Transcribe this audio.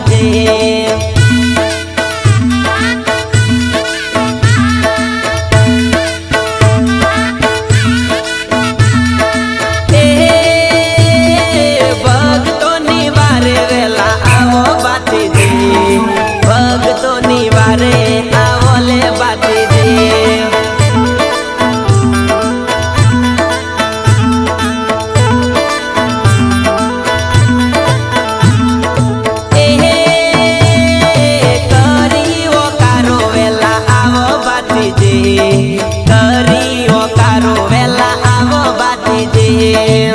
যে બાટી દે. કરીઓ કારો વેલા આવો બાટી દે.